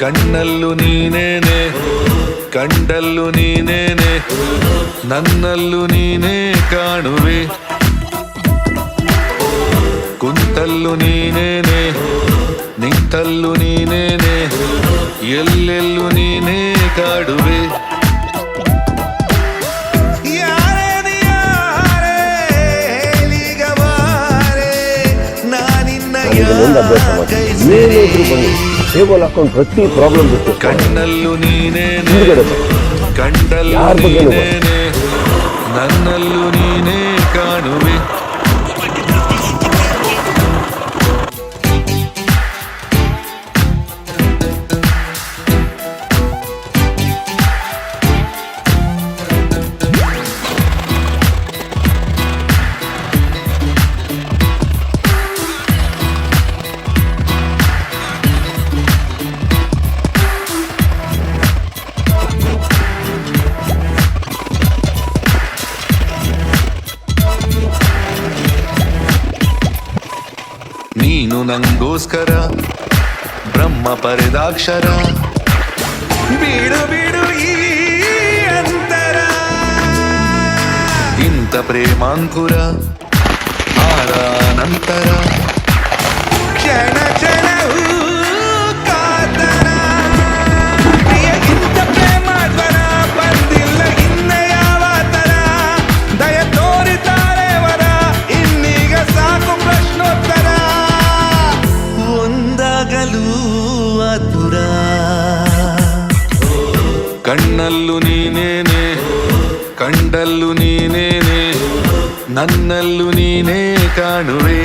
ಕಣ್ಣಲ್ಲೂ ನೀನೇನೆ ಕಂಡಲ್ಲೂ ನೀನೇನೆ ನನ್ನಲ್ಲೂ ನೀನೇ ಕಾಣುವೆ. ಕುಂತಲ್ಲೂ ನೀನೇನೆ ನಿಂತಲ್ಲೂ ನೀನೇನೆ ಎಲ್ಲೆಲ್ಲೂ ನೀನೇ ಕಾಡುವೆ. ಯಾರೇ ನೀ ಯಾರೇ ಹೇಳೀಗ ಬಾರೆ ನಾನಿನ್ನ ನನಗೆ ಒಂದು ಅಭ್ಯಾಸ ಬನ್ನಿ. ಟೇಬಲ್ ಹಾಕೊಂಡು ಪ್ರತಿ ಪ್ರಾಬ್ಲಮ್ ಕಣ್ಣಲ್ಲೂ ನೀನೇ ಹಿಂದ್ಗಡೆ ಬನ್ನಿ. ಯಾರ್ ಬಗ್ಗೆನೂ ನನ್ನಲ್ಲೂ ನೀನೇ ನೀನು ನಂಗೋಸ್ಕರ ಬ್ರಹ್ಮ ಪರೆದಾಕ್ಷರ. ಬೀಡು ಬೀಡು ಈ ಅಂತರ. ಇಂಥ ಪ್ರೇಮಾಂಕುರ ಆರ ನಂತರ ಒಂದಾಗಲು ಆತುರ ಕಣ್ಣಲ್ಲೂ ನೀನೇನೆ ಕಂಡಲ್ಲೂ ನೀನೇನೆ ನನ್ನಲ್ಲೂ ನೀನೇ ಕಾಣುವೆ